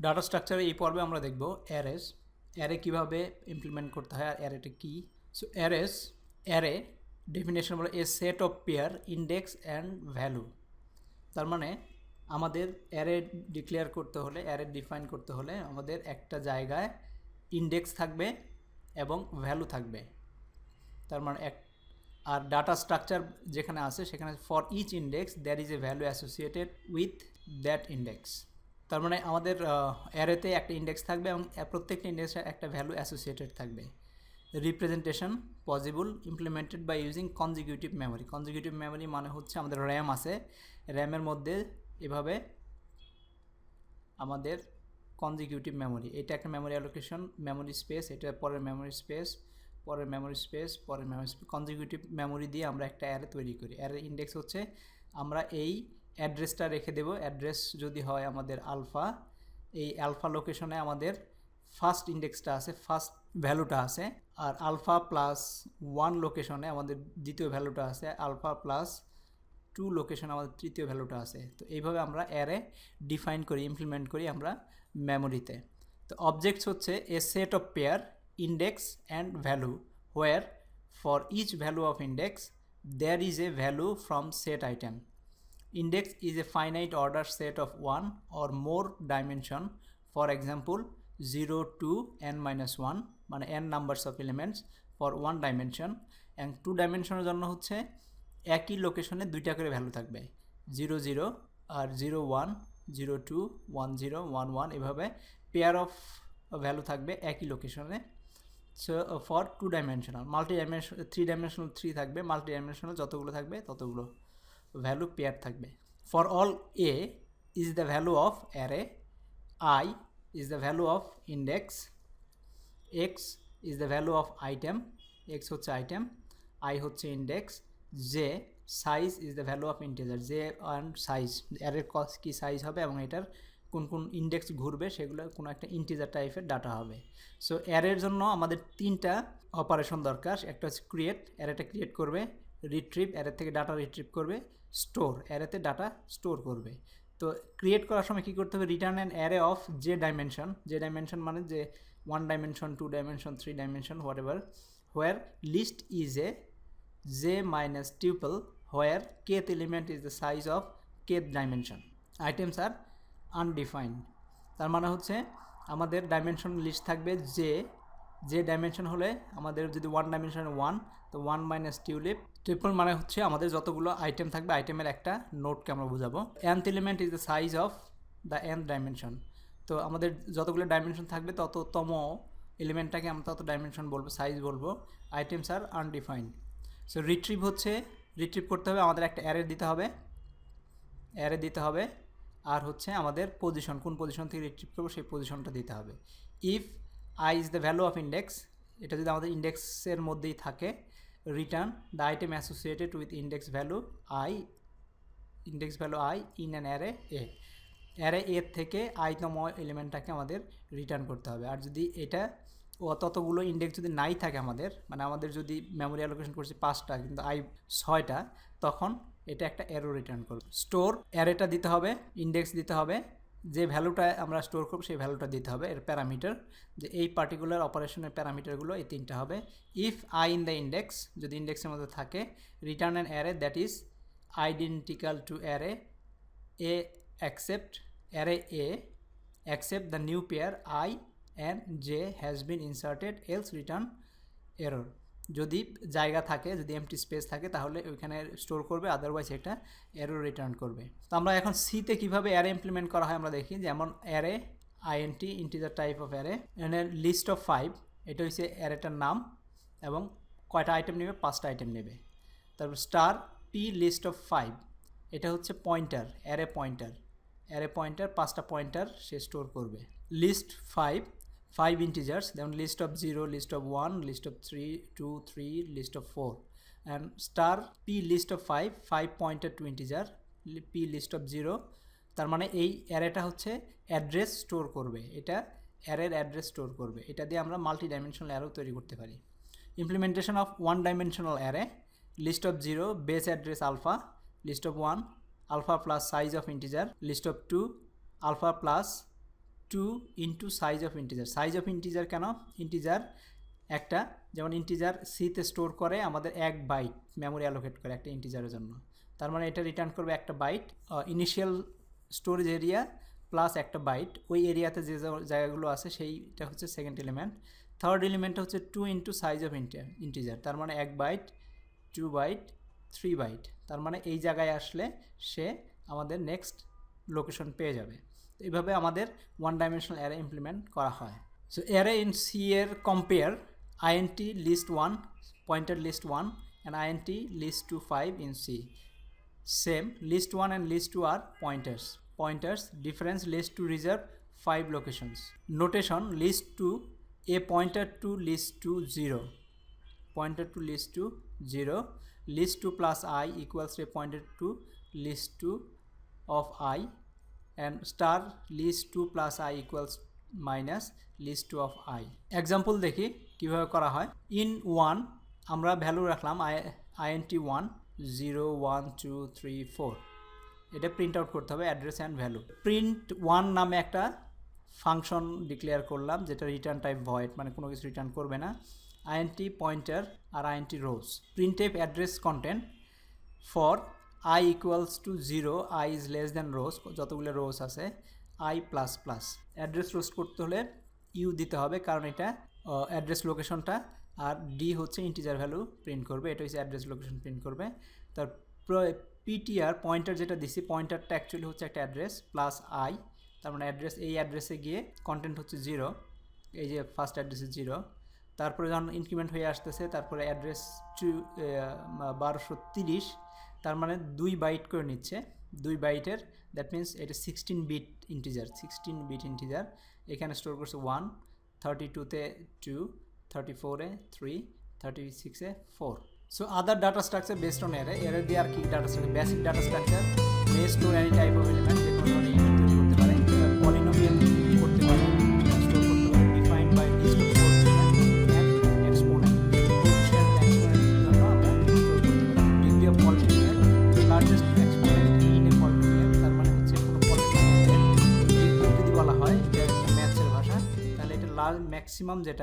Data স্ট্রাকচারে এই পর্বে আমরা দেখব অ্যারেস অ্যারে কীভাবে ইমপ্লিমেন্ট করতে হয় আর অ্যারেটা কী? সো অ্যারেস অ্যারে ডেফিনেশন বলে a set of pair index and value তার মানে আমাদের অ্যারে ডিক্লেয়ার করতে হলে অ্যারে ডিফাইন করতে হলে আমাদের একটা জায়গায় ইন্ডেক্স থাকবে এবং ভ্যালু থাকবে। তার মানে এক, আর ডাটা স্ট্রাকচার যেখানে আছে সেখানে for each index there is a value associated with that index তার মানে আমাদের অ্যারেতে একটা ইন্ডেক্স থাকবে এবং প্রত্যেকটা ইন্ডেক্সের একটা ভ্যালু অ্যাসোসিয়েটেড থাকবে। Representation possible implemented by using consecutive memory consecutive memory মানে হচ্ছে আমাদের র্যাম আছে। র্যামের মধ্যে এভাবে আমাদের কনজিকিউটিভ মেমোরি এটা একটা মেমোরি অ্যালোকেশন মেমোরি স্পেস এটা পরের মেমোরি স্পেস পরের মেমোরি স্পেস পরের মেমোরি স্পেস কনজিকিউটিভ মেমোরি দিয়ে আমরা একটা অ্যারে তৈরি করি। অ্যারে ইন্ডেক্স হচ্ছে আমরা এই অ্যাড্রেসটা রেখে দেব। অ্যাড্রেস যদি হয় আমাদের আলফা, এই আলফা লোকেশনে আমাদের ফার্স্ট ইন্ডেক্সটা আছে ফার্স্ট ভ্যালুটা আছে। আর আলফা প্লাস ওয়ান লোকেশনে আমাদের দ্বিতীয় ভ্যালুটা আছে, আলফা প্লাস টু লোকেশন আমাদের তৃতীয় ভ্যালুটা আছে। তো এইভাবে আমরা অ্যারে ডিফাইন করি ইমপ্লিমেন্ট করি আমরা মেমোরিতে তো অবজেক্টস হচ্ছে a set of pair index and value where for each value of index there is a value from set item. Index is a finite order set of one or more dimension. For example 0 to n minus 1 মানে n numbers of elements for one dimension. And two dimensionের জন্য হচ্ছে একই লোকেশনে দুইটা করে value থাকবে। Zero zero আর zero one zero two one zero one one এভাবে pair of value থাকবে একই লোকেশনে so for two dimensional multi dimension three dimensional three থাকবে। মাল্টি ডাইমেনশনাল যতগুলো থাকবে ততগুলো। ভ্যালু পেয়ার থাকবে। For all a is the value of array i is the value of index x is the value of item x হচ্ছে item I হচ্ছে index j size is the value of integer j and size অ্যারের কস কী size হবে এবং এটার কোন কোন index ঘুরবে সেগুলো কোনো একটা ইন্টিজার টাইপের ডাটা হবে। সো অ্যারের জন্য আমাদের তিনটা অপারেশন দরকার, একটা হচ্ছে ক্রিয়েট অ্যারেটা ক্রিয়েট করবে রিট্রিভ অ্যারে থেকে ডাটা রিট্রিভ করবে স্টোর অ্যারেতে ডাটা স্টোর করবে। তো ক্রিয়েট করার সময় কী করতে হবে? রিটার্ন অ্যান্ড অ্যারে অফ যে ডাইমেনশন যে ডাইমেনশন মানে যে one dimension two dimension three dimension whatever where list is a j minus tuple where kth element is the size of kth dimension items R undefined তার মানে হচ্ছে আমাদের dimension list থাকবে যে যে ডাইমেনশন হলে আমাদের যদি ওয়ান ডাইমেনশন ওয়ান তো ওয়ান মাইনাস টিউলিপ ট্রিপল মানে হচ্ছে আমাদের যতগুলো আইটেম থাকবে আইটেমের একটা নোটকে আমরা বোঝাবো। Nth element is the size of the nth dimension তো আমাদের যতগুলো ডাইমেনশন থাকবে, তততম এলিমেন্টটাকে আমরা তত ডাইমেনশন বলব সাইজ বলব items are undefined so retrieve হচ্ছে রিট্রিভ করতে হবে, আমাদের একটা অ্যারে দিতে হবে। অ্যারে দিতে হবে, আর হচ্ছে আমাদের পজিশন কোন পজিশন থেকে রিট্রিভ করব, সেই পজিশনটা দিতে হবে। If i is the value of index এটা যদি আমাদের ইন্ডেক্সের মধ্যেই থাকে return the item associated with index value i index value i in an array a array এর থেকে আইতম এলিমেন্টটাকে আমাদের রিটার্ন করতে হবে। আর যদি এটা ততগুলো ইন্ডেক্স যদি নাই থাকে আমাদের মানে আমাদের যদি মেমোরি অ্যালোকেশন করছি পাঁচটা কিন্তু আই ছয়টা, তখন এটা একটা এরো রিটার্ন করবে। স্টোর অ্যারেটা দিতে হবে ইন্ডেক্স দিতে হবে যে ভ্যালুটা আমরা স্টোর করব, সেই ভ্যালুটা দিতে হবে এর প্যারামিটার যে এই পার্টিকুলার অপারেশনের প্যারামিটারগুলো এই তিনটা হবে। If i in the index যদি ইন্ডেক্সের মধ্যে থাকে return an array that is identical to array a accept array a accept the new pair i and j has been inserted else return error যদি জায়গা থাকে, যদি এমটি স্পেস থাকে, তাহলে ওইখানে স্টোর করবে আদারওয়াইজ এটা অ্যারো রিটার্ন করবে। তো আমরা এখন সিতে কীভাবে অ্যারে ইমপ্লিমেন্ট করা হয় আমরা দেখি, যেমন array INT integer type of array এখানে লিস্ট অফ ফাইভ এটা হচ্ছে অ্যারেটার নাম, এবং কয়টা আইটেম নেবে? পাঁচটা আইটেম নেবে। তারপর star P list of five এটা হচ্ছে pointer array pointer array pointer পাঁচটা পয়েন্টার সে স্টোর করবে। List five five integers, then list of 0 list of 1 list of 3 2 3 list of 4 and star p list of 5 5 pointer to integer p list of 0 তার মানে এই অ্যারেটা হচ্ছে address store করবে। এটা অ্যারের অ্যাড্রেস স্টোর করবে। এটা দিয়ে আমরা মাল্টি ডাইমেনশনাল অ্যারো তৈরি করতে পারি। Implementation of one dimensional array list of zero base address alpha list of one alpha plus size of integer list of two alpha plus two into size of integer size of integer কেন? Integer একটা, যেমন integer সিতে store করে আমাদের এক byte memory allocate করে একটা ইন্টিজারের জন্য। তার মানে এটা রিটার্ন করবে একটা byte initial storage area plus একটা বাইট ওই এরিয়াতে যে জায়গাগুলো আছে সেইটা হচ্ছে সেকেন্ড এলিমেন্ট থার্ড এলিমেন্টটা হচ্ছে two into size of integer তার মানে এক byte two byte three byte তার মানে এই জায়গায় আসলে সে আমাদের নেক্সট লোকেশন পেয়ে যাবে। তো এইভাবে আমাদের ওয়ান ডাইমেনশনাল অ্যারে ইমপ্লিমেন্ট করা হয়। সো অ্যারে ইন সি এর compare INT list one pointer list one and INT list two five in C same list one and list two are pointers pointers difference list two reserve five locations notation list two a pointer to list two zero pointer to list two zero list two plus i equals a pointer to list two of i and star list 2 plus i equals minus list 2 of i. Example দেখি, কীভাবে করা হয়? In 1 আমরা value রাখলাম i INT one zero one two three four এটা print out করতে হবে address and value print one নামে একটা ফাংশন ডিক্লেয়ার করলাম, যেটা রিটার্ন টাইপ ভয়েড মানে কোনো কিছু রিটার্ন করবে না। INT pointer R INT rows print type address content for i equals to zero i is less than rows যতগুলো রোজ আছে i plus plus address rows করতে হলে ইউ দিতে হবে, কারণ এটা অ্যাড্রেস লোকেশনটা আর ডি হচ্ছে ইন্টিজার ভ্যালু প্রিন্ট করবে, এটা হচ্ছে অ্যাড্রেস লোকেশন প্রিন্ট করবে। তার পিটিআর পয়েন্টার যেটা দিছি পয়েন্টারটা অ্যাকচুয়ালি হচ্ছে একটা অ্যাড্রেস প্লাস আই তার মানে অ্যাড্রেস এই অ্যাড্রেসে গিয়ে কন্টেন্ট হচ্ছে জিরো এই যে ফার্স্ট অ্যাড্রেসে জিরো তারপরে যখন ইনক্রিমেন্ট হয়ে আসতেছে, তারপরে অ্যাড্রেস টু বারোশো তিরিশ তার মানে দুই বাইট করে নিচ্ছে। দুই বাইটের দ্যাট মিন্স এটা sixteen bit integer sixteen bit integer এখানে স্টোর করছে ওয়ান থার্টি টুতে টু থার্টি ফোরে থ্রি থার্টি সিক্সে four so other data structure based on array array দিয়ে আর কি data structure basic data structure base to any type of element যে কোনো তৈরি করতে পারে। পলিনোমিয়াল ম্যাক্সিমাম যেটা